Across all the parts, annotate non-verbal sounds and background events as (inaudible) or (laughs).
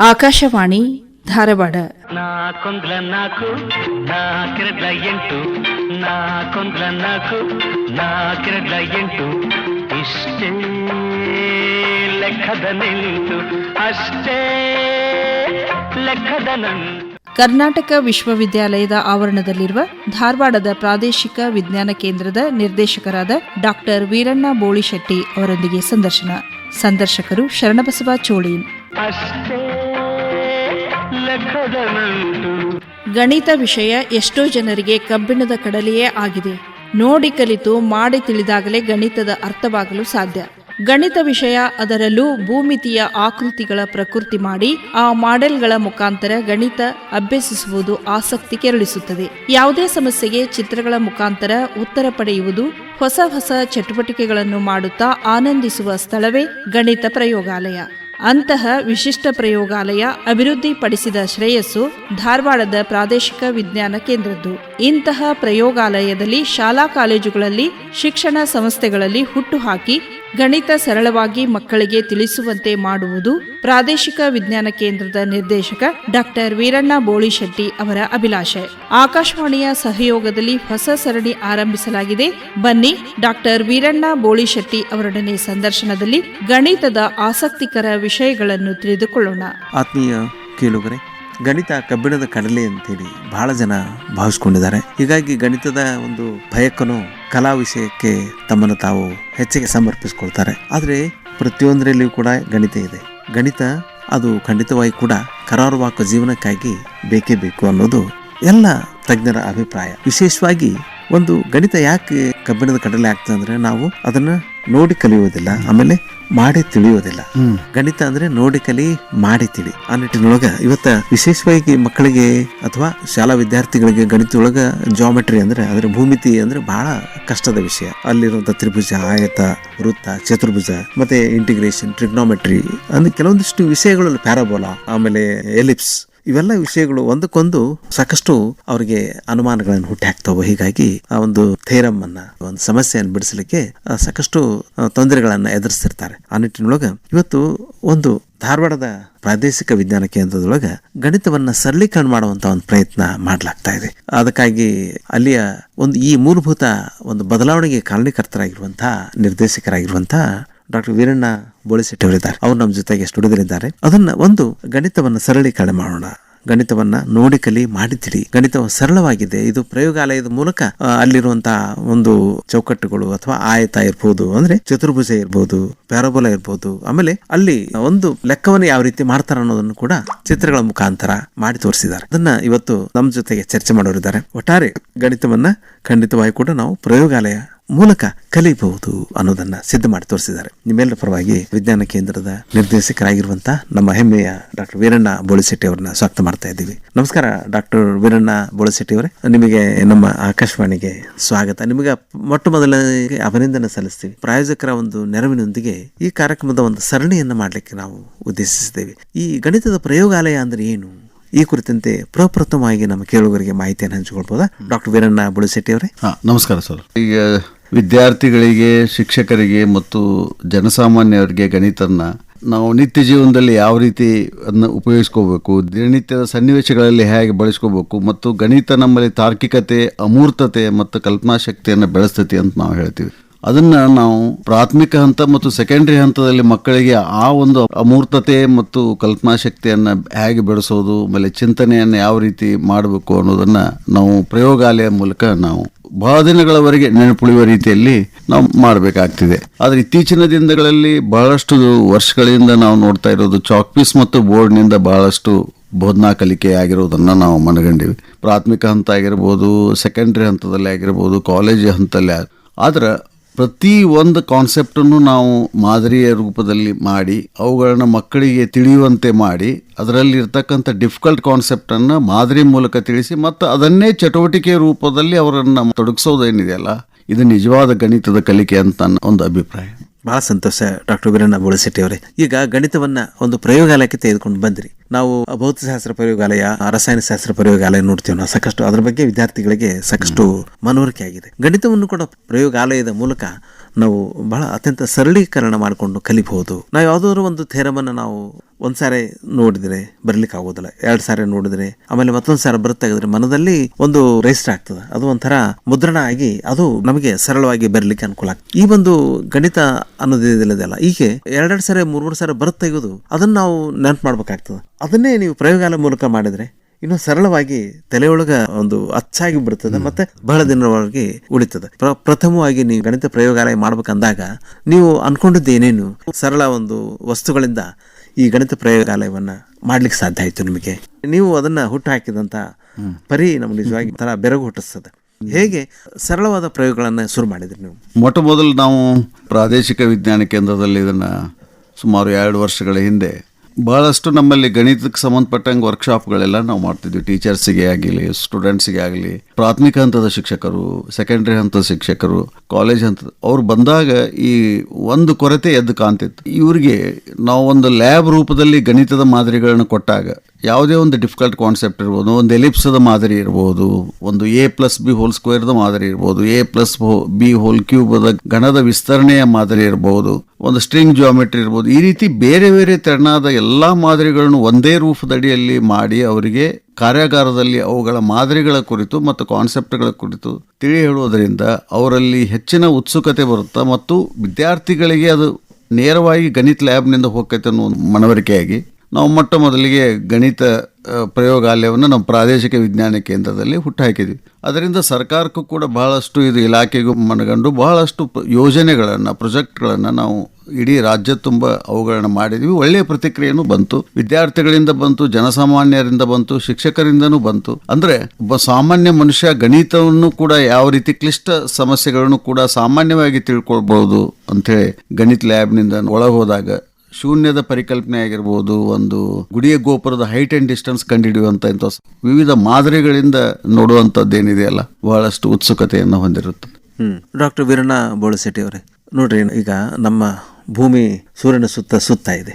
ಆಕಾಶವಾಣಿ ಧಾರವಾಡ. ನಾಕೊಂದ್ಲ ನಾಲ್ಕು ನಾಲ್ಕೆರಡ್ಲ ಎಂಟು ನಾಕೊಂದ್ಲ ನಾಲ್ಕು ನಾಲ್ಕೆರಡ್ಲ ಎಂಟು. ಇಷ್ಟೇ ಲೆಕ್ಕದ ನಿಂಟು ಅಷ್ಟೇ ಲೆಕ್ಕದ ನಂಟು ಕರ್ನಾಟಕ ವಿಶ್ವವಿದ್ಯಾಲಯದ ಆವರಣದಲ್ಲಿರುವ ಧಾರವಾಡದ ಪ್ರಾದೇಶಿಕ ವಿಜ್ಞಾನ ಕೇಂದ್ರದ ನಿರ್ದೇಶಕರಾದ ಡಾಕ್ಟರ್ ವೀರಣ್ಣ ಬೋಳಿಶೆಟ್ಟಿ ಅವರೊಂದಿಗೆ ಸಂದರ್ಶನ. ಸಂದರ್ಶಕರು ಶರಣಬಸವ ಚೋಳಿ ಅಷ್ಟೇ ಗಣಿತ ವಿಷಯ ಎಷ್ಟೋ ಜನರಿಗೆ ಕಬ್ಬಿಣದ ಕಡಲೆಯೇ ಆಗಿದೆ. ನೋಡಿ ಕಲಿತು, ಮಾಡಿ ತಿಳಿದಾಗಲೇ ಗಣಿತದ ಅರ್ಥವಾಗಲು ಸಾಧ್ಯ. ಗಣಿತ ವಿಷಯ ಅದರಲ್ಲೂ ಭೂಮಿತಿಯ ಆಕೃತಿಗಳ ಪ್ರಕೃತಿ ಮಾಡಿ, ಆ ಮಾಡೆಲ್ಗಳ ಮುಖಾಂತರ ಗಣಿತ ಅಭ್ಯಸಿಸುವುದು ಆಸಕ್ತಿ ಕೆರಳಿಸುತ್ತದೆ. ಯಾವುದೇ ಸಮಸ್ಯೆಗೆ ಚಿತ್ರಗಳ ಮುಖಾಂತರ ಉತ್ತರ ಪಡೆಯುವುದು, ಹೊಸ ಹೊಸ ಚಟುವಟಿಕೆಗಳನ್ನು ಮಾಡುತ್ತಾ ಆನಂದಿಸುವ ಸ್ಥಳವೇ ಗಣಿತ ಪ್ರಯೋಗಾಲಯ. ಅಂತಹ ವಿಶಿಷ್ಟ ಪ್ರಯೋಗಾಲಯ ಅಭಿವೃದ್ಧಿಪಡಿಸಿದ ಶ್ರೇಯಸ್ಸು ಧಾರವಾಡದ ಪ್ರಾದೇಶಿಕ ವಿಜ್ಞಾನ ಕೇಂದ್ರದ್ದು. ಇಂತಹ ಪ್ರಯೋಗಾಲಯದಲ್ಲಿ ಶಾಲಾ ಕಾಲೇಜುಗಳಲ್ಲಿ ಶಿಕ್ಷಣ ಸಂಸ್ಥೆಗಳಲ್ಲಿ ಹುಟ್ಟುಹಾಕಿ ಗಣಿತ ಸರಳವಾಗಿ ಮಕ್ಕಳಿಗೆ ತಿಳಿಸುವಂತೆ ಮಾಡುವುದು ಪ್ರಾದೇಶಿಕ ವಿಜ್ಞಾನ ಕೇಂದ್ರದ ನಿರ್ದೇಶಕ ಡಾಕ್ಟರ್ ವೀರಣ್ಣ ಬೋಳಿಶೆಟ್ಟಿ ಅವರ ಅಭಿಲಾಷೆ. ಆಕಾಶವಾಣಿಯ ಸಹಯೋಗದಲ್ಲಿ ಹೊಸ ಸರಣಿ ಆರಂಭಿಸಲಾಗಿದೆ. ಬನ್ನಿ ಡಾಕ್ಟರ್ ವೀರಣ್ಣ ಬೋಳಿಶೆಟ್ಟಿ ಅವರೊಡನೆ ಸಂದರ್ಶನದಲ್ಲಿ ಗಣಿತದ ಆಸಕ್ತಿಕರ ವಿಷಯಗಳನ್ನು ತಿಳಿದುಕೊಳ್ಳೋಣ. ಆತ್ಮೀಯ ಕೇಳುಗರೆ ಗಣಿತ ಕಬ್ಬಿಣದ ಕಡಲೆ ಅಂತೇಳಿ ಬಹಳ ಜನ ಭಾವಿಸ್ಕೊಂಡಿದ್ದಾರೆ. ಹೀಗಾಗಿ ಗಣಿತದ ಒಂದು ಭಯಕ್ಕನು ಕಲಾ ವಿಷಯಕ್ಕೆ ತಮ್ಮನ್ನು ತಾವು ಹೆಚ್ಚಿಗೆ ಸಮರ್ಪಿಸ್ಕೊಳ್ತಾರೆ. ಆದರೆ ಪ್ರತಿಯೊಂದರಲ್ಲಿಯೂ ಕೂಡ ಗಣಿತ ಇದೆ. ಗಣಿತ ಅದು ಖಂಡಿತವಾಗಿ ಕೂಡ ಕರಾರುವಾಕ ಜೀವನಕ್ಕಾಗಿ ಬೇಕೇ ಬೇಕು ಅನ್ನೋದು ಎಲ್ಲ ತಜ್ಞರ ಅಭಿಪ್ರಾಯ. ವಿಶೇಷವಾಗಿ ಒಂದು ಗಣಿತ ಯಾಕೆ ಕಬ್ಬಿಣದ ಕಡಲೆ ಆಗ್ತದೆ ಅಂದ್ರೆ ನಾವು ಅದನ್ನ ನೋಡಿ ಕಲಿಯೋದಿಲ್ಲ ಆಮೇಲೆ ಮಾಡಿ ತಿಳಿಯೋದಿಲ್ಲ. ಗಣಿತ ಅಂದ್ರೆ ನೋಡಿ ಕಲಿ ಮಾಡಿ ತಿಳಿ. ಆ ನಿಟ್ಟಿನೊಳಗ ಇವತ್ತ ವಿಶೇಷವಾಗಿ ಮಕ್ಕಳಿಗೆ ಅಥವಾ ಶಾಲಾ ವಿದ್ಯಾರ್ಥಿಗಳಿಗೆ ಗಣಿತದೊಳಗ ಜಾಮೆಟ್ರಿ ಅಂದ್ರೆ ಅದರ ಭೂಮಿತಿ ಅಂದ್ರೆ ಬಹಳ ಕಷ್ಟದ ವಿಷಯ. ಅಲ್ಲಿರುವಂತ ತ್ರಿಭುಜ ಆಯತ ವೃತ್ತ ಚತುರ್ಭುಜ ಮತ್ತೆ ಇಂಟಿಗ್ರೇಷನ್ ಟ್ರಿಗ್ನೋಮೆಟ್ರಿ ಅಂದ್ರೆ ಕೆಲವೊಂದಿಷ್ಟು ವಿಷಯಗಳಲ್ಲಿ ಪ್ಯಾರಾಬೋಲಾ ಆಮೇಲೆ ಎಲಿಪ್ಸ್ ಇವೆಲ್ಲ ವಿಷಯಗಳು ಒಂದಕ್ಕೊಂದು ಸಾಕಷ್ಟು ಅವರಿಗೆ ಅನುಮಾನಗಳನ್ನು ಹುಟ್ಟಿ ಹಾಕ್ತಾವೆ. ಹೀಗಾಗಿ ಆ ಒಂದು ಥೇರಮ್ ಅನ್ನ ಒಂದು ಸಮಸ್ಯೆಯನ್ನು ಬಿಡಿಸಲಿಕ್ಕೆ ಸಾಕಷ್ಟು ತೊಂದರೆಗಳನ್ನು ಎದುರಿಸ್ತಿರ್ತಾರೆ. ಆ ನಿಟ್ಟಿನೊಳಗೆ ಇವತ್ತು ಒಂದು ಧಾರವಾಡದ ಪ್ರಾದೇಶಿಕ ವಿಜ್ಞಾನ ಕೇಂದ್ರದೊಳಗ ಗಣಿತವನ್ನ ಸರಳೀಕರಣ ಮಾಡುವಂತ ಒಂದು ಪ್ರಯತ್ನ ಮಾಡಲಾಗ್ತಾ ಇದೆ. ಅದಕ್ಕಾಗಿ ಅಲ್ಲಿಯ ಒಂದು ಈ ಮೂಲಭೂತ ಒಂದು ಬದಲಾವಣೆಗೆ ಕಾರಣೀಕರ್ತರಾಗಿರುವಂತಹ ನಿರ್ದೇಶಕರಾಗಿರುವಂತಹ ಡಾಕ್ಟರ್ ವೀರಣ್ಣ ಬೋಳಿಸಿಟ್ಟವರಿದ್ದಾರೆ ಅವರು ನಮ್ಮ ಜೊತೆಗೆ ಸ್ಟುಡಿಯೋದಲ್ಲಿದ್ದಾರೆ. ಅದನ್ನ ಒಂದು ಗಣಿತವನ್ನ ಸರಳೀಕರಣ ಮಾಡೋಣ. ಗಣಿತವನ್ನ ನೋಡಿ ಕಲಿ ಮಾಡಿ ತಿಳಿ ಗಣಿತ ಸರಳವಾಗಿದೆ. ಇದು ಪ್ರಯೋಗಾಲಯದ ಮೂಲಕ ಅಲ್ಲಿರುವಂತಹ ಒಂದು ಚೌಕಟ್ಟುಗಳು ಅಥವಾ ಆಯತ ಇರ್ಬೋದು, ಅಂದ್ರೆ ಚತುರ್ಭುಜ ಇರ್ಬೋದು, ಪ್ಯಾರಬೋಲ ಇರ್ಬೋದು, ಆಮೇಲೆ ಅಲ್ಲಿ ಒಂದು ಲೆಕ್ಕವನ್ನು ಯಾವ ರೀತಿ ಮಾಡ್ತಾರ ಅನ್ನೋದನ್ನು ಕೂಡ ಚಿತ್ರಗಳ ಮುಖಾಂತರ ಮಾಡಿ ತೋರಿಸಿದ್ದಾರೆ. ಅದನ್ನ ಇವತ್ತು ನಮ್ಮ ಜೊತೆಗೆ ಚರ್ಚೆ ಮಾಡೋರಿದ್ದಾರೆ. ಒಟ್ಟಾರೆ ಗಣಿತವನ್ನ ಖಂಡಿತವಾಗಿ ಕೂಡ ನಾವು ಪ್ರಯೋಗಾಲಯ ಮೂಲಕ ಕಲಿಬಹುದು ಅನ್ನೋದನ್ನ ಸಿದ್ಧ ಮಾಡಿ ತೋರಿಸಿದ್ದಾರೆ. ನಿಮ್ಮೆಲ್ಲರ ಪರವಾಗಿ ವಿಜ್ಞಾನ ಕೇಂದ್ರದ ನಿರ್ದೇಶಕರಾಗಿರುವಂತಹ ನಮ್ಮ ಹೆಮ್ಮೆಯ ಡಾಕ್ಟರ್ ವೀರಣ್ಣ ಬೋಳಿಶೆಟ್ಟಿ ಅವರನ್ನ ಸ್ವಾಗತ ಮಾಡ್ತಾ ಇದ್ದೀವಿ. ನಮಸ್ಕಾರ ಡಾಕ್ಟರ್ ವೀರಣ್ಣ ಬೋಳಿಶೆಟ್ಟಿ ಅವರೇ. ನಿಮಗೆ ನಮ್ಮ ಆಕಾಶವಾಣಿಗೆ ಸ್ವಾಗತ. ನಿಮಗೆ ಮೊಟ್ಟ ಮೊದಲಿಗೆ ಅಭಿನಂದನೆ ಸಲ್ಲಿಸ್ತೀವಿ. ಪ್ರಾಯೋಜಕರ ಒಂದು ನೆರವಿನೊಂದಿಗೆ ಈ ಕಾರ್ಯಕ್ರಮದ ಒಂದು ಸರಣಿಯನ್ನು ಮಾಡಲಿಕ್ಕೆ ನಾವು ಉದ್ದೇಶಿಸಿದ್ದೇವೆ. ಈ ಗಣಿತದ ಪ್ರಯೋಗಾಲಯ ಅಂದ್ರೆ ಏನು? ಈ ಕುರಿತಂತೆ ಪ್ರಪ್ರಥಮವಾಗಿ ನಮ್ಮ ಕೇಳುಗರಿಗೆ ಮಾಹಿತಿಯನ್ನು ಹಂಚಿಕೊಳ್ಬೋದಾ? ಡಾಕ್ಟರ್ ವೀರಣ್ಣ ಬುಳಶೆಟ್ಟಿ ಅವರೇ. ನಮಸ್ಕಾರ ಸರ್. ಈಗ ವಿದ್ಯಾರ್ಥಿಗಳಿಗೆ, ಶಿಕ್ಷಕರಿಗೆ ಮತ್ತು ಜನಸಾಮಾನ್ಯರಿಗೆ ಗಣಿತನ್ನ ನಾವು ನಿತ್ಯ ಜೀವನದಲ್ಲಿ ಯಾವ ರೀತಿ ಅದನ್ನ ಉಪಯೋಗಿಸ್ಕೋಬೇಕು, ದಿನನಿತ್ಯದ ಸನ್ನಿವೇಶಗಳಲ್ಲಿ ಹೇಗೆ ಬಳಸ್ಕೋಬೇಕು ಮತ್ತು ಗಣಿತ ನಮ್ಮಲ್ಲಿ ತಾರ್ಕಿಕತೆ, ಅಮೂರ್ತತೆ ಮತ್ತು ಕಲ್ಪನಾ ಶಕ್ತಿಯನ್ನು ಬೆಳೆಸ್ತತಿ ಅಂತ ನಾವು ಹೇಳ್ತೀವಿ. ಅದನ್ನ ನಾವು ಪ್ರಾಥಮಿಕ ಹಂತ ಮತ್ತು ಸೆಕೆಂಡರಿ ಹಂತದಲ್ಲಿ ಮಕ್ಕಳಿಗೆ ಆ ಒಂದು ಅಮೂರ್ತತೆ ಮತ್ತು ಕಲ್ಪನಾ ಶಕ್ತಿಯನ್ನ ಹೇಗೆ ಬೆಳೆಸೋದು, ಆಮೇಲೆ ಚಿಂತನೆಯನ್ನು ಯಾವ ರೀತಿ ಮಾಡಬೇಕು ಅನ್ನೋದನ್ನ ನಾವು ಪ್ರಯೋಗಾಲಯ ಮೂಲಕ ನಾವು ಬಹಳ ದಿನಗಳವರೆಗೆ ನೆನಪುಳಿಯುವ ರೀತಿಯಲ್ಲಿ ನಾವು ಮಾಡಬೇಕಾಗ್ತಿದೆ. ಆದರೆ ಇತ್ತೀಚಿನ ದಿನಗಳಲ್ಲಿ ಬಹಳಷ್ಟು ವರ್ಷಗಳಿಂದ ನಾವು ನೋಡ್ತಾ ಇರೋದು ಚಾಕ್ ಪೀಸ್ ಮತ್ತು ಬೋರ್ಡ್ನಿಂದ ಬಹಳಷ್ಟು ಬೋಧನಾ ಕಲಿಕೆ ಆಗಿರುವುದನ್ನು ನಾವು ಮನಗಂಡಿವಿ. ಪ್ರಾಥಮಿಕ ಹಂತ ಆಗಿರ್ಬೋದು ಸೆಕೆಂಡ್ರಿ ಹಂತದಲ್ಲಿ ಆಗಿರ್ಬೋದು ಕಾಲೇಜ್ ಹಂತದಲ್ಲಿ ಆದ್ರೆ ಪ್ರತಿ ಒಂದು ಕಾನ್ಸೆಪ್ಟನ್ನು ನಾವು ಮಾದರಿಯ ರೂಪದಲ್ಲಿ ಮಾಡಿ, ಅವುಗಳನ್ನು ಮಕ್ಕಳಿಗೆ ತಿಳಿಯುವಂತೆ ಮಾಡಿ ಅದರಲ್ಲಿ ಇರ್ತಕ್ಕಂಥ ಡಿಫಿಕಲ್ಟ್ ಕಾನ್ಸೆಪ್ಟನ್ನು ಮಾದರಿ ಮೂಲಕ ತಿಳಿಸಿ ಮತ್ತು ಅದನ್ನೇ ಚಟುವಟಿಕೆ ರೂಪದಲ್ಲಿ ಅವರನ್ನು ತೊಡಗಿಸೋದೇನಿದೆಯಲ್ಲ ಇದು ನಿಜವಾದ ಗಣಿತದ ಕಲಿಕೆ ಅಂತ ಒಂದು ಅಭಿಪ್ರಾಯ. ಬಹಳ ಸಂತೋಷ ಡಾಕ್ಟರ್ ವೀರಣ್ಣ ಬೋಳಶೆಟ್ಟಿ ಈಗ ಗಣಿತವನ್ನ ಒಂದು ಪ್ರಯೋಗಾಲಯಕ್ಕೆ ತೆಗೆದುಕೊಂಡು ಬಂದ್ರಿ. ನಾವು ಭೌತಶಾಸ್ತ್ರ ಪ್ರಯೋಗಾಲಯ ರಸಾಯನಶಾಸ್ತ್ರ ಪ್ರಯೋಗಾಲಯ ನೋಡ್ತೀವಿ ನಾವು. ಸಾಕಷ್ಟು ಅದರ ಬಗ್ಗೆ ವಿದ್ಯಾರ್ಥಿಗಳಿಗೆ ಸಾಕಷ್ಟು ಮನವರಿಕೆ ಆಗಿದೆ. ಗಣಿತವನ್ನು ಕೂಡ ಪ್ರಯೋಗಾಲಯದ ಮೂಲಕ ನಾವು ಬಹಳ ಅತ್ಯಂತ ಸರಳೀಕರಣ ಮಾಡಿಕೊಂಡು ಕಲಿಬಹುದು. ನಾವು ಯಾವುದಾದ್ರೂ ಒಂದು ಥೇರಮನ್ನು ನಾವು ಒಂದು ಸಾರಿ ನೋಡಿದರೆ ಬರಲಿಕ್ಕೆ ಆಗೋದಿಲ್ಲ. ಎರಡು ಸಾರಿ ನೋಡಿದರೆ ಆಮೇಲೆ ಮತ್ತೊಂದು ಸಾರಿ ಬರುತ್ತಾಗಿದ್ರೆ ಮನದಲ್ಲಿ ಒಂದು ರಿಜಿಸ್ಟರ್ ಆಗ್ತದೆ. ಅದು ಒಂಥರ ಮುದ್ರಣ ಆಗಿ ಅದು ನಮಗೆ ಸರಳವಾಗಿ ಬರಲಿಕ್ಕೆ ಅನುಕೂಲ ಆಗ್ತದೆ. ಈ ಒಂದು ಗಣಿತ ಅನ್ನೋದಿಲ್ಲದಲ್ಲ ಹೀಗೆ ಎರಡೆರಡು ಸಾರಿ ಮೂರು ಮೂರು ಸಾರಿ ಬರುತ್ತೆ ತೆಗೆದು ಅದನ್ನ ನಾವು ನೆನಪು ಮಾಡಬೇಕಾಗ್ತದೆ. ಅದನ್ನೇ ನೀವು ಪ್ರಯೋಗಾಲಯ ಮೂಲಕ ಮಾಡಿದ್ರೆ ಇನ್ನು ಸರಳವಾಗಿ ತಲೆಯೊಳಗ ಒಂದು ಅಚ್ಚಾಗಿ ಬಿಡ್ತದೆ ಮತ್ತೆ ಬಹಳ ದಿನವಾಗಿ ಉಳಿತದೆ. ಪ್ರ- ಪ್ರಥಮವಾಗಿ ನೀವು ಗಣಿತ ಪ್ರಯೋಗಾಲಯ ಮಾಡ್ಬೇಕಂದಾಗ ನೀವು ಅನ್ಕೊಂಡಿದ್ದು ಏನೇನು? ಸರಳ ಒಂದು ವಸ್ತುಗಳಿಂದ ಈ ಗಣಿತ ಪ್ರಯೋಗಾಲಯವನ್ನ ಮಾಡ್ಲಿಕ್ಕೆ ಸಾಧ್ಯ ಆಯ್ತು ನಿಮಗೆ? ನೀವು ಅದನ್ನ ಹುಟ್ಟು ಹಾಕಿದಂತ ಪರಿ ನಮ್ಗೆ ನಿಜವಾಗಿ ತರ ಬೆರಗು ಹುಟ್ಟಿಸ್ತದೆ. ಹೇಗೆ ಸರಳವಾದ ಪ್ರಯೋಗಗಳನ್ನ ಶುರು ಮಾಡಿದ್ರಿ ನೀವು? ಮೊಟ್ಟ ಮೊದಲು ನಾವು ಪ್ರಾದೇಶಿಕ ವಿಜ್ಞಾನ ಕೇಂದ್ರದಲ್ಲಿ ಇದನ್ನು ಸುಮಾರು ಎರಡು ವರ್ಷಗಳ ಹಿಂದೆ ಬಹಳಷ್ಟು ನಮ್ಮಲ್ಲಿ ಗಣಿತಕ್ಕೆ ಸಂಬಂಧಪಟ್ಟಂಗೆ ವರ್ಕ್ಶಾಪ್ಗಳೆಲ್ಲ ನಾವು ಮಾಡ್ತಿದ್ವಿ. ಟೀಚರ್ಸಿಗೆ ಆಗಲಿ ಸ್ಟೂಡೆಂಟ್ಸಿಗೆ ಆಗಲಿ, ಪ್ರಾಥಮಿಕ ಹಂತದ ಶಿಕ್ಷಕರು ಸೆಕೆಂಡ್ರಿ ಹಂತದ ಶಿಕ್ಷಕರು ಕಾಲೇಜ್ ಹಂತದ ಅವ್ರು ಬಂದಾಗ ಈ ಒಂದು ಕೊರತೆ ಎದ್ದು ಕಾಣ್ತಿತ್ತು. ಇವ್ರಿಗೆ ನಾವು ಒಂದು ಲ್ಯಾಬ್ ರೂಪದಲ್ಲಿ ಗಣಿತದ ಮಾದರಿಗಳನ್ನು ಕೊಟ್ಟಾಗ ಯಾವುದೇ ಒಂದು ಡಿಫಿಕಲ್ಟ್ ಕಾನ್ಸೆಪ್ಟ್ ಇರ್ಬೋದು, ಒಂದು ಎಲಿಪ್ಸದ ಮಾದರಿ ಇರ್ಬೋದು, ಒಂದು ಎ ಪ್ಲಸ್ ಬಿ ಹೋಲ್ ಸ್ಕ್ವೇರ್ದ ಮಾದರಿ ಇರ್ಬೋದು ಎ ಪ್ಲಸ್ ಬಿ ಹೋಲ್ ಕ್ಯೂಬದ ಗಣದ ವಿಸ್ತರಣೆಯ ಮಾದರಿ ಇರ್ಬೋದು, ಒಂದು ಸ್ಟ್ರಿಂಗ್ ಜಿಯೋಮೆಟ್ರಿ ಇರ್ಬೋದು, ಈ ರೀತಿ ಬೇರೆ ಬೇರೆ ತೆರನಾದ ಎಲ್ಲ ಮಾದರಿಗಳನ್ನು ಒಂದೇ ರೂಪದಡಿಯಲ್ಲಿ ಮಾಡಿ ಅವರಿಗೆ ಕಾರ್ಯಾಗಾರದಲ್ಲಿ ಅವುಗಳ ಮಾದರಿಗಳ ಕುರಿತು ಮತ್ತು ಕಾನ್ಸೆಪ್ಟ್ಗಳ ಕುರಿತು ತಿಳಿ ಹೇಳುವುದರಿಂದ ಅವರಲ್ಲಿ ಹೆಚ್ಚಿನ ಉತ್ಸುಕತೆ ಬರುತ್ತಾ ಮತ್ತು ವಿದ್ಯಾರ್ಥಿಗಳಿಗೆ ಅದು ನೇರವಾಗಿ ಗಣಿತ ಲ್ಯಾಬ್ನಿಂದ ಹೋಗ್ತೈತೆ ಅನ್ನೋ ಮನವರಿಕೆಯಾಗಿ ನಾವು ಮೊಟ್ಟ ಮೊದಲಿಗೆ ಗಣಿತ ಪ್ರಯೋಗಾಲಯವನ್ನು ನಮ್ಮ ಪ್ರಾದೇಶಿಕ ವಿಜ್ಞಾನ ಕೇಂದ್ರದಲ್ಲಿ ಹುಟ್ಟುಹಾಕಿದ್ವಿ. ಅದರಿಂದ ಸರ್ಕಾರಕ್ಕೂ ಕೂಡ ಬಹಳಷ್ಟು ಇದು ಇಲಾಖೆಗೂ ಮನಗಂಡು ಬಹಳಷ್ಟು ಯೋಜನೆಗಳನ್ನು, ಪ್ರೊಜೆಕ್ಟ್ಗಳನ್ನು ನಾವು ಇಡೀ ರಾಜ್ಯ ತುಂಬ ಅವುಗಳನ್ನ ಮಾಡಿದ್ವಿ. ಒಳ್ಳೆಯ ಪ್ರತಿಕ್ರಿಯೆನೂ ಬಂತು. ವಿದ್ಯಾರ್ಥಿಗಳಿಂದ ಬಂತು, ಜನಸಾಮಾನ್ಯರಿಂದ ಬಂತು, ಶಿಕ್ಷಕರಿಂದನೂ ಬಂತು. ಅಂದ್ರೆ ಒಬ್ಬ ಸಾಮಾನ್ಯ ಮನುಷ್ಯ ಗಣಿತವನ್ನು ಕೂಡ ಯಾವ ರೀತಿ ಕ್ಲಿಷ್ಟ ಸಮಸ್ಯೆಗಳನ್ನು ಕೂಡ ಸಾಮಾನ್ಯವಾಗಿ ತಿಳ್ಕೊಳ್ಬಹುದು ಅಂಥೇಳಿ ಗಣಿತ ಲ್ಯಾಬ್ನಿಂದ ಒಳಗೆ ಹೋದಾಗ ಶೂನ್ಯದ ಪರಿಕಲ್ಪನೆ ಆಗಿರ್ಬೋದು ಒಂದು ಗುಡಿಯ ಗೋಪುರದ ಹೈಟ್ ಅಂಡ್ ಡಿಸ್ಟೆನ್ಸ್ ಕಂಡುಹಿಡಿಯುವಂಥ ಇಂಥ ವಿವಿಧ ಮಾದರಿಗಳಿಂದ ನೋಡುವಂಥದ್ದೇನಿದೆಯಲ್ಲ ಬಹಳಷ್ಟು ಉತ್ಸುಕತೆಯನ್ನು ಹೊಂದಿರುತ್ತೆ ಹ್ಮ್. ಡಾಕ್ಟರ್ ವೀರಣ್ಣ ಬೋಳಶೆಟ್ಟಿ ಅವರೇ ನೋಡ್ರಿ ಈಗ ನಮ್ಮ ಭೂಮಿ ಸೂರ್ಯನ ಸುತ್ತ ಸುತ್ತ ಇದೆ.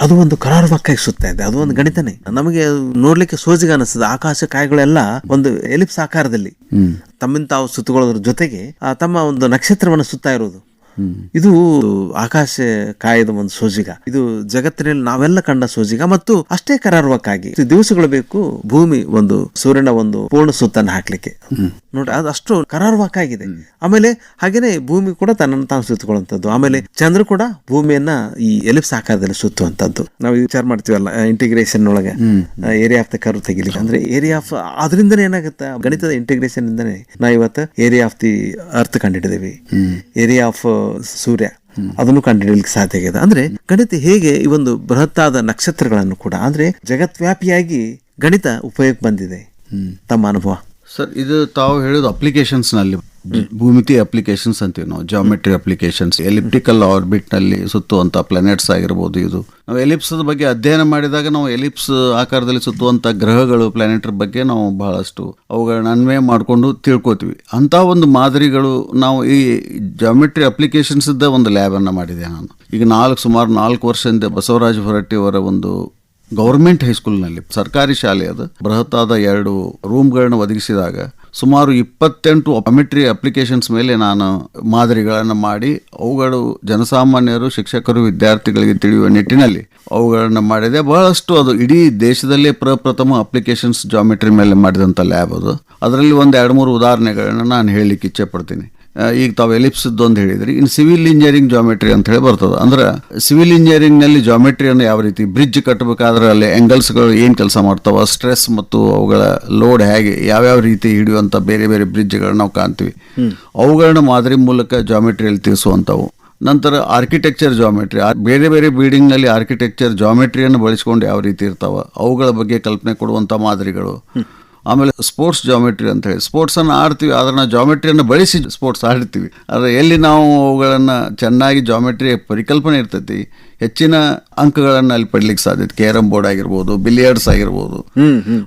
ಅದು ಒಂದು ಕರಾರುವಕ್ಕಾಗಿ ಸುತ್ತ ಇದೆ. ಅದು ಒಂದು ಗಣಿತನೇ. ನಮಗೆ ನೋಡ್ಲಿಕ್ಕೆ ಸೋಜಿಗ ಅನಿಸ್ತದೆ. ಆಕಾಶ ಕಾಯಿಗಳೆಲ್ಲ ಒಂದು ಎಲಿಪ್ಸ್ ಆಕಾರದಲ್ಲಿ. ತಮ್ಮಿಂದ ತಾವು ಸುತ್ತಕೊಳ್ಳೋದ್ರ ಜೊತೆಗೆ ತಮ್ಮ ಒಂದು ನಕ್ಷತ್ರವನ್ನು ಸುತ್ತಾ ಇರೋದು. ಇದು ಆಕಾಶ ಕಾಯದ ಒಂದು ಸೋಜಿಗ. ಇದು ಜಗತ್ತಿನಲ್ಲಿ ನಾವೆಲ್ಲ ಕಂಡ ಸೋಜಿಗ ಮತ್ತು ಅಷ್ಟೇ ಕರಾರುವಕ್ಕಾಗಿ. ದಿವಸಗಳು ಬೇಕು ಭೂಮಿ ಒಂದು ಸೂರ್ಯನ ಒಂದು ಪೂರ್ಣ ಸುತ್ತನ್ನು ಹಾಕ್ಲಿಕ್ಕೆ. ನೋಡಿ ಅದು ಅಷ್ಟು ಕರಾರುವಕ್ಕಾಗಿದೆ. ಆಮೇಲೆ ಹಾಗೇನೆ ಭೂಮಿ ಕೂಡ ತನ್ನನ್ನು ತಾನು ಸುತ್ತಕೊಳ್ಳುವಂಥದ್ದು. ಆಮೇಲೆ ಚಂದ್ರ ಕೂಡ ಭೂಮಿಯನ್ನ ಈ ಎಲಿಪ್ಸ್ ಆಕಾರದಲ್ಲಿ ಸುತ್ತುವಂಥದ್ದು. ನಾವು ವಿಚಾರ ಮಾಡ್ತೀವಲ್ಲ ಇಂಟಿಗ್ರೇಷನ್ ಒಳಗೆ ಏರಿಯಾ ಆಫ್ ದ ಕರ್ವ್ ತೆಗಿಲಿಕ್ಕೆ. ಅಂದ್ರೆ ಏರಿಯಾ ಆಫ್ ಅದರಿಂದನೇ ಏನಾಗುತ್ತೆ? ಗಣಿತದ ಇಂಟಿಗ್ರೇಷನ್ ಇಂದನೇ ನಾವು ಇವತ್ತು ಏರಿಯಾ ಆಫ್ ದಿ ಅರ್ತ್ ಕಂಡಿಡಿದೀವಿ ಏರಿಯಾ ಆಫ್ ಸೂರ್ಯ. ಅದನ್ನು ಕಂಡುಹಿಡಿಯಲಿಕ್ಕೆ ಸಾಧ್ಯ ಆಗಿದೆ ಅಂದ್ರೆ ಗಣಿತ ಹೇಗೆ ಈ ಒಂದು ಬೃಹತ್ತಾದ ನಕ್ಷತ್ರಗಳನ್ನು ಕೂಡ ಅಂದ್ರೆ ಜಗತ್ವ್ಯಾಪಿಯಾಗಿ ಗಣಿತ ಉಪಯೋಗ ಬಂದಿದೆ. ತಮ್ಮ ಅನುಭವ. ಸರ್ ಇದು ತಾವು ಹೇಳೋದು ಅಪ್ಲಿಕೇಶನ್ಸ್ನಲ್ಲಿ ಭೂಮಿತಿ ಅಪ್ಲಿಕೇಶನ್ಸ್ ಅಂತೀವಿ ನಾವು ಜಾಮೆಟ್ರಿ ಅಪ್ಲಿಕೇಶನ್ಸ್ ಎಲಿಪ್ಟಿಕಲ್ ಆರ್ಬಿಟ್ನಲ್ಲಿ ಸುತ್ತುವಂಥ ಪ್ಲಾನೆಟ್ಸ್ ಆಗಿರ್ಬೋದು ಇದು. ನಾವು ಎಲಿಪ್ಸದ ಬಗ್ಗೆ ಅಧ್ಯಯನ ಮಾಡಿದಾಗ ನಾವು ಎಲಿಪ್ಸ್ ಆಕಾರದಲ್ಲಿ ಸುತ್ತುವಂಥ ಗ್ರಹಗಳು ಪ್ಲಾನೆಟ್ರ ಬಗ್ಗೆ ನಾವು ಬಹಳಷ್ಟು ಅವುಗಳನ್ನ ಅನ್ವಯ ಮಾಡಿಕೊಂಡು ತಿಳ್ಕೊತೀವಿ. ಅಂಥ ಒಂದು ಮಾದರಿಗಳು ನಾವು ಈ ಜಾಮೆಟ್ರಿ ಅಪ್ಲಿಕೇಶನ್ಸ್ ಇದ್ದ ಒಂದು ಲ್ಯಾಬನ್ನು ಮಾಡಿದೆ ನಾನು. ಈಗ ನಾಲ್ಕು ಸುಮಾರು ನಾಲ್ಕು ವರ್ಷದಿಂದ ಬಸವರಾಜ ಹೊರಟ್ಟಿ ಅವರ ಒಂದು ಗೌರ್ಮೆಂಟ್ ಹೈಸ್ಕೂಲ್ನಲ್ಲಿ ಸರ್ಕಾರಿ ಶಾಲೆ ಅದು. ಬೃಹತ್ತಾದ ಎರಡು ರೂಮ್ಗಳನ್ನು ಒದಗಿಸಿದಾಗ ಸುಮಾರು ಇಪ್ಪತ್ತೆಂಟು ಅಮಿಟ್ರಿ ಅಪ್ಲಿಕೇಶನ್ಸ್ ಮೇಲೆ ನಾನು ಮಾದರಿಗಳನ್ನು ಮಾಡಿ, ಅವುಗಳು ಜನಸಾಮಾನ್ಯರು, ಶಿಕ್ಷಕರು, ವಿದ್ಯಾರ್ಥಿಗಳಿಗೆ ತಿಳಿಯುವ ನಿಟ್ಟಿನಲ್ಲಿ ಅವುಗಳನ್ನು ಮಾಡಿದೆ. ಬಹಳಷ್ಟು ಅದು ಇಡೀ ದೇಶದಲ್ಲೇ ಪ್ರಪ್ರಥಮ ಅಪ್ಲಿಕೇಶನ್ಸ್ ಜಾಮೆಟ್ರಿ ಮೇಲೆ ಮಾಡಿದಂಥ ಲ್ಯಾಬ್ ಅದು. ಅದರಲ್ಲಿ ಒಂದು ಎರಡು ಮೂರು ಉದಾಹರಣೆಗಳನ್ನು ನಾನು ಹೇಳಲಿಕ್ಕೆ ಇಚ್ಛೆ ಪಡ್ತೀನಿ. ಈಗ ತಾವು ಎಲಿಪ್ಸಿದ್ದು ಒಂದು ಹೇಳಿದ್ರಿ. ಇನ್ನು ಸಿವಿಲ್ ಇಂಜಿನಿಯರಿಂಗ್ ಜಾಮೆಟ್ರಿ ಅಂತ ಹೇಳಿ ಬರ್ತದೆ. ಅಂದ್ರೆ ಸಿವಿಲ್ ಇಂಜಿನಿಯರಿಂಗ್ನಲ್ಲಿ ಜಾಮೆಟ್ರಿಯನ್ನು ಯಾವ ರೀತಿ ಬ್ರಿಡ್ಜ್ ಕಟ್ಟಬೇಕಾದ್ರೆ ಅಲ್ಲಿ ಎಂಗಲ್ಸ್ಗಳು ಏನು ಕೆಲಸ ಮಾಡ್ತಾವೆ ಸ್ಟ್ರೆಸ್ ಮತ್ತು ಅವುಗಳ ಲೋಡ್ ಹೇಗೆ ಯಾವ್ಯಾವ ರೀತಿ ಹಿಡಿಯುವಂಥ ಬೇರೆ ಬೇರೆ ಬ್ರಿಡ್ಜ್ಗಳನ್ನ ನಾವು ಕಾಣ್ತೀವಿ. ಅವುಗಳನ್ನ ಮಾದರಿ ಮೂಲಕ ಜಾಮೆಟ್ರಿಯಲ್ಲಿ ತಿಳಿಸುವಂಥವು ನಂತರ ಆರ್ಕಿಟೆಕ್ಚರ್ ಜಾಮೆಟ್ರಿ ಬೇರೆ ಬೇರೆ ಬಿಲ್ಡಿಂಗ್ನಲ್ಲಿ ಆರ್ಕಿಟೆಕ್ಚರ್ ಜಾಮೆಟ್ರಿಯನ್ನು ಬಳಸ್ಕೊಂಡು ಯಾವ ರೀತಿ ಇರ್ತಾವೆ ಅವುಗಳ ಬಗ್ಗೆ ಕಲ್ಪನೆ ಕೊಡುವಂಥ ಮಾದರಿಗಳು. ಆಮೇಲೆ ಸ್ಪೋರ್ಟ್ಸ್ ಜಾಮೆಟ್ರಿ ಅಂತ ಹೇಳಿ. ಸ್ಪೋರ್ಟ್ಸನ್ನು ಆಡ್ತೀವಿ, ಆದರೆ ನಾವು ಜಾಮೆಟ್ರಿಯನ್ನು ಬಳಸಿ ಸ್ಪೋರ್ಟ್ಸ್ ಆಡ್ತೀವಿ. ಆದರೆ ಎಲ್ಲಿ ನಾವು ಅವುಗಳನ್ನು ಚೆನ್ನಾಗಿ ಜಾಮೆಟ್ರಿ ಪರಿಕಲ್ಪನೆ ಇರ್ತೈತಿ ಹೆಚ್ಚಿನ ಅಂಕಗಳನ್ನು ಅಲ್ಲಿ ಪಡ್ಲಿಕ್ಕೆ ಸಾಧ್ಯತೆ ಕ್ಯಾರಂ ಬೋರ್ಡ್ ಆಗಿರ್ಬೋದು ಬಿಲಿಯರ್ಡ್ಸ್ ಆಗಿರ್ಬೋದು.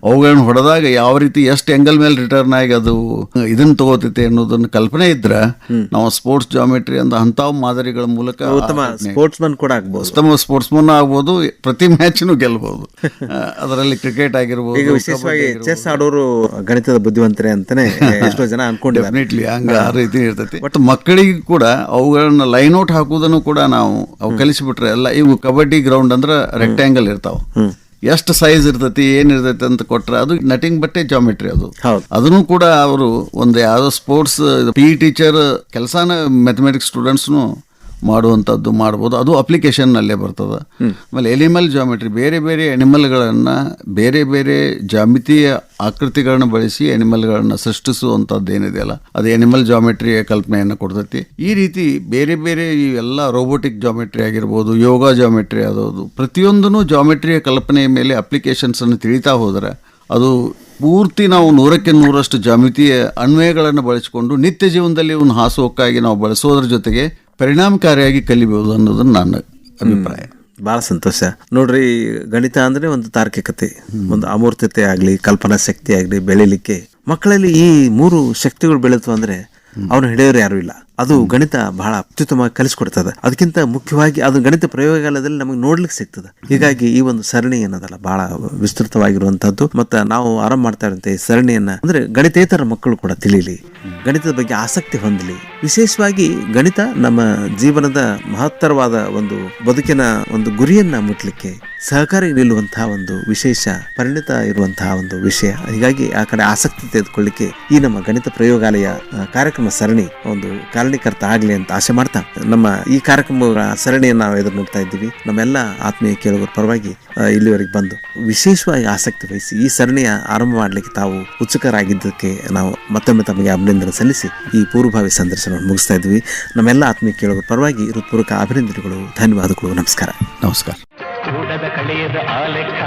ಅವುಗಳನ್ನ ಹೊಡೆದಾಗ ಯಾವ ರೀತಿ ಎಷ್ಟು ಎಂಗಲ್ ಮೇಲೆ ರಿಟರ್ನ್ ಆಗಿ ಅದು ಇದನ್ನ ತಗೋತೈತೆ ಅನ್ನೋದನ್ನ ಕಲ್ಪನೆ ಇದ್ರ ನಾವು ಸ್ಪೋರ್ಟ್ಸ್ ಜಾಮೆಟ್ರಿ ಅಂತ ಅಂತಾವ್ ಮಾದರಿಗಳ ಮೂಲಕ ಉತ್ತಮ ಸ್ಪೋರ್ಟ್ಸ್ ಮನ್ ಕೂಡ ಆಗ್ಬೋದು. ಉತ್ತಮ ಸ್ಪೋರ್ಟ್ಸ್ ಮನ್ ಆಗ್ಬೋದು ಪ್ರತಿ ಮ್ಯಾಚ್ನು ಗೆಲ್ಬಹುದು (laughs) ಅದರಲ್ಲಿ ಕ್ರಿಕೆಟ್ ಆಗಿರ್ಬೋದು ಈಗ ವಿಶೇಷವಾಗಿ ಚೆಸ್ ಆಡೋರು ಗಣಿತದ ಬುದ್ಧಿವಂತರೆ ಅಂತಾನೆ (laughs) ಎಷ್ಟೋ ಜನ ಅನ್ಕೊಂಡಿದ್ದಾರೆ. ಡೆಫಿನೆಟ್ಲಿ ಹಂಗ ಆ ರೀತಿ ಇರ್ತೈತಿ. ಬಟ್ ಮಕ್ಕಳಿಗೆ ಕೂಡ ಅವುಗಳನ್ನ ಲೈನ್ ಔಟ್ ಹಾಕುವುದನ್ನು ಕೂಡ ನಾವು ಅವು ಕಲಿಸಿಬಿಟ್ರೆ ಎಲ್ಲ ಇವು ಕಬಡ್ಡಿ ಗ್ರೌಂಡ್ ಅಂದ್ರೆ ರೆಕ್ಟ್ಯಾಂಗಲ್ ಇರ್ತಾವ. ಎಷ್ಟು ಸೈಜ್ ಇರ್ತೈತಿ ಏನ್ ಇರ್ತೈತಿ ಅಂತ ಕೊಟ್ರೆ ಅದು ನಟಿಂಗ್ ಬಟ್ಟೆ ಜಾಮೆಟ್ರಿ ಅದು. ಅದನ್ನು ಕೂಡ ಅವರು ಒಂದು ಯಾವುದೋ ಸ್ಪೋರ್ಟ್ಸ್ ಪಿ ಟೀಚರ್ ಕೆಲಸನ ಮ್ಯಾಥಮೆಟಿಕ್ಸ್ ಸ್ಟೂಡೆಂಟ್ಸ್ನು ಮಾಡುವಂಥದ್ದು ಮಾಡ್ಬೋದು. ಅದು ಅಪ್ಲಿಕೇಶನ್ನಲ್ಲೇ ಬರ್ತದೆ. ಆಮೇಲೆ ಎನಿಮಲ್ ಜಾಮೆಟ್ರಿ ಬೇರೆ ಬೇರೆ ಎನಿಮಲ್ಗಳನ್ನು ಬೇರೆ ಬೇರೆ ಜಾಮಿತೀಯ ಆಕೃತಿಗಳನ್ನ ಬಳಸಿ ಎನಿಮಲ್ಗಳನ್ನು ಸೃಷ್ಟಿಸುವಂಥದ್ದು ಏನಿದೆಯಲ್ಲ ಅದು ಎನಿಮಲ್ ಜಾಮೆಟ್ರಿಯ ಕಲ್ಪನೆಯನ್ನು ಕೊಡ್ತೈತಿ. ಈ ರೀತಿ ಬೇರೆ ಬೇರೆ ಈ ಎಲ್ಲ ರೋಬೋಟಿಕ್ ಜಾಮೆಟ್ರಿ ಆಗಿರ್ಬೋದು, ಯೋಗ ಜಾಮೆಟ್ರಿ ಆಗೋದು ಪ್ರತಿಯೊಂದೂ ಜಾಮೆಟ್ರಿಯ ಕಲ್ಪನೆಯ ಮೇಲೆ ಅಪ್ಲಿಕೇಶನ್ಸನ್ನು ತಿಳಿತಾ ಹೋದರೆ ಅದು ಪೂರ್ತಿ ನಾವು ನೂರಕ್ಕೆ ನೂರಷ್ಟು ಜಾಮಿತಿಯ ಅನ್ವಯಗಳನ್ನು ಬಳಸಿಕೊಂಡು ನಿತ್ಯ ಜೀವನದಲ್ಲಿ ಒಂದು ಹಾಸುಹೊಕ್ಕಾಗಿ ನಾವು ಬಳಸೋದ್ರ ಜೊತೆಗೆ ಪರಿಣಾಮಕಾರಿಯಾಗಿ ಕಲಿಬಹುದು ಅನ್ನೋದನ್ನ ನನ್ನ ಅಭಿಪ್ರಾಯ. ಬಹಳ ಸಂತೋಷ. ನೋಡ್ರಿ ಗಣಿತ ಅಂದ್ರೆ ಒಂದು ತಾರ್ಕಿಕತೆ ಒಂದು ಅಮೂರ್ತತೆ ಆಗಲಿ ಕಲ್ಪನಾ ಶಕ್ತಿ ಆಗಲಿ ಬೆಳಿಲಿಕ್ಕೆ ಮಕ್ಕಳಲ್ಲಿ ಈ ಮೂರು ಶಕ್ತಿಗಳು ಬೆಳೀತು ಅಂದ್ರೆ ಅವ್ರನ್ನ ಹಿಡಿಯೋರು ಯಾರು ಇಲ್ಲ. ಅದು ಗಣಿತ ಬಹಳ ಅತ್ಯುತ್ತಮವಾಗಿ ಕಲಿಸ್ಕೊಡ್ತದೆ. ಅದಕ್ಕಿಂತ ಮುಖ್ಯವಾಗಿ ಅದು ಗಣಿತ ಪ್ರಯೋಗಾಲಯದಲ್ಲಿ ನಮಗೆ ನೋಡ್ಲಿಕ್ಕೆ ಸಿಗ್ತದೆ. ಹೀಗಾಗಿ ಈ ಒಂದು ಸರಣಿ ಏನದಲ್ಲ ಬಹಳ ವಿಸ್ತೃತವಾಗಿರುವಂತಹದ್ದು. ಮತ್ತೆ ನಾವು ಆರಂಭ ಮಾಡ್ತಾ ಇರುವಂತಹ ಈ ಸರಣಿಯನ್ನ, ಅಂದ್ರೆ ಗಣಿತೇತರ ಮಕ್ಕಳು ಕೂಡ ತಿಳಿಲಿ, ಗಣಿತದ ಬಗ್ಗೆ ಆಸಕ್ತಿ ಹೊಂದಲಿ. ವಿಶೇಷವಾಗಿ ಗಣಿತ ನಮ್ಮ ಜೀವನದ ಮಹತ್ತರವಾದ ಒಂದು ಬದುಕಿನ ಒಂದು ಗುರಿಯನ್ನ ಮುಟ್ಲಿಕ್ಕೆ ಸಹಕಾರಿ ನಿಲ್ಲುವಂತಹ ಒಂದು ವಿಶೇಷ, ಪರಿಣಿತ ಇರುವಂತಹ ಒಂದು ವಿಷಯ. ಹೀಗಾಗಿ ಆ ಕಡೆ ಆಸಕ್ತಿ ತೆಗೆದುಕೊಳ್ಳಿಕ್ಕೆ ಈ ನಮ್ಮ ಗಣಿತ ಪ್ರಯೋಗಾಲಯ ಕಾರ್ಯಕ್ರಮ ಸರಣಿ ಒಂದು ಕಾರಣೀಕರ್ತ ಆಗಲಿ ಅಂತ ಆಶೆ ಮಾಡ್ತಾ ನಮ್ಮ ಈ ಕಾರ್ಯಕ್ರಮಗಳ ಸರಣಿಯನ್ನು ನಾವು ಎದುರು ನೋಡ್ತಾ ಇದ್ದೀವಿ. ನಮ್ಮೆಲ್ಲ ಆತ್ಮೀಯ ಕೇಳುವರ ಪರವಾಗಿ ಇಲ್ಲಿವರೆಗೆ ಬಂದು ವಿಶೇಷವಾಗಿ ಆಸಕ್ತಿ ವಹಿಸಿ ಈ ಸರಣಿಯ ಆರಂಭ ಮಾಡಲಿಕ್ಕೆ ತಾವು ಉತ್ಸುಕರಾಗಿದ್ದಕ್ಕೆ ನಾವು ಮತ್ತೊಮ್ಮೆ ತಮಗೆ ಅಭಿನಂದನೆ ಸಲ್ಲಿಸಿ ಈ ಪೂರ್ವಭಾವಿ ಸಂದರ್ಶನವನ್ನು ಮುಗಿಸ್ತಾ ಇದ್ವಿ ನಮ್ಮೆಲ್ಲ ಆತ್ಮೀಯ ಕೇಳುವ ಪರವಾಗಿ ಹೃತ್ಪೂರ್ವಕ ಅಭಿನಂದನೆಗಳು, ಧನ್ಯವಾದಗಳು, ನಮಸ್ಕಾರ. ನಮಸ್ಕಾರ. ಕಳೆಯದ ಆ ಲೆಕ್ಕ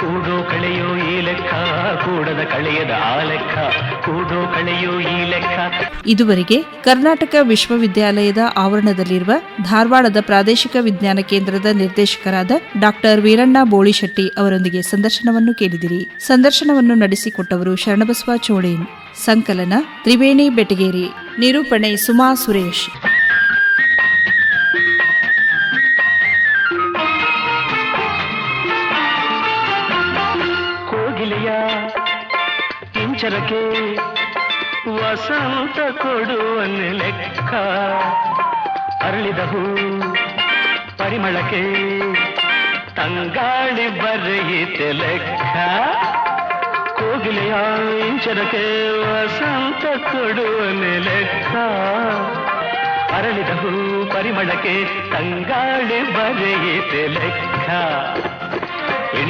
ಕೂಡೋ ಕಳೆಯೋ ಈ ಲೆಕ್ಕ, ಕೂಡದ ಕಳೆಯದ ಆ ಲೆಕ್ಕ ಕೂಡೋ ಕಳೆಯೋ ಈ ಲೆಕ್ಕ. ಇದುವರೆಗೆ ಕರ್ನಾಟಕ ವಿಶ್ವವಿದ್ಯಾಲಯದ ಆವರಣದಲ್ಲಿರುವ ಧಾರವಾಡದ ಪ್ರಾದೇಶಿಕ ವಿಜ್ಞಾನ ಕೇಂದ್ರದ ನಿರ್ದೇಶಕರಾದ ಡಾಕ್ಟರ್ ವೀರಣ್ಣ ಬೋಳಿಶೆಟ್ಟಿ ಅವರೊಂದಿಗೆ ಸಂದರ್ಶನವನ್ನು ಕೇಳಿದಿರಿ. ಸಂದರ್ಶನವನ್ನು ನಡೆಸಿಕೊಟ್ಟವರು ಶರಣಬಸವ ಚೋಳೇನ್. ಸಂಕಲನ ತ್ರಿವೇಣಿ ಬೆಟಗೇರಿ. ನಿರೂಪಣೆ ಸುಮಾ ಸುರೇಶ್. ಅರಳಿದ ಹೂ ಪರಿಮಳಕ್ಕೆ ತಂಗಾಳಿ ಬರೆಯಿತೆ ಲೆಕ್ಕ ಕೋಗಿಲೆಯ ಇಂಚರಕ್ಕೆ ವಸಂತ ಕೊಡುವನು ಲೆಕ್ಕ ಅರಳಿದ ಹೂ ಪರಿಮಳಕ್ಕೆ ತಂಗಾಳಿ ಬರೆಯಿತೆ ಲೆಕ್ಕ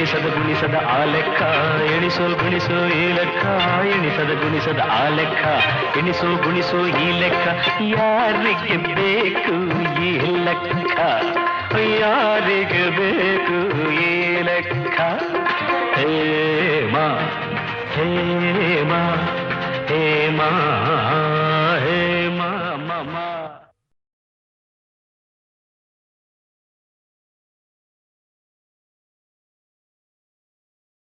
ಎಣಿಸದ ಗುಣಿಸದ ಆ ಲೆಕ್ಕ. ಎಣಿಸೋ, ಗುಣಿಸೋ ಈ ಲೆಕ್ಕ. ಎಣಿಸದ ಗುಣಿಸದ ಆ ಲೆಕ್ಕ. ಎಣಿಸೋ, ಗುಣಿಸೋ ಈ ಲೆಕ್ಕ. ಯಾರಿಗೆ ಬೇಕು ಈ ಲೆಕ್ಕ? ಯಾರಿಗೆ ಬೇಕು ಈ ಲೆಕ್ಕ? ಹೇಮ ಹೇಮ ಹೇಮ.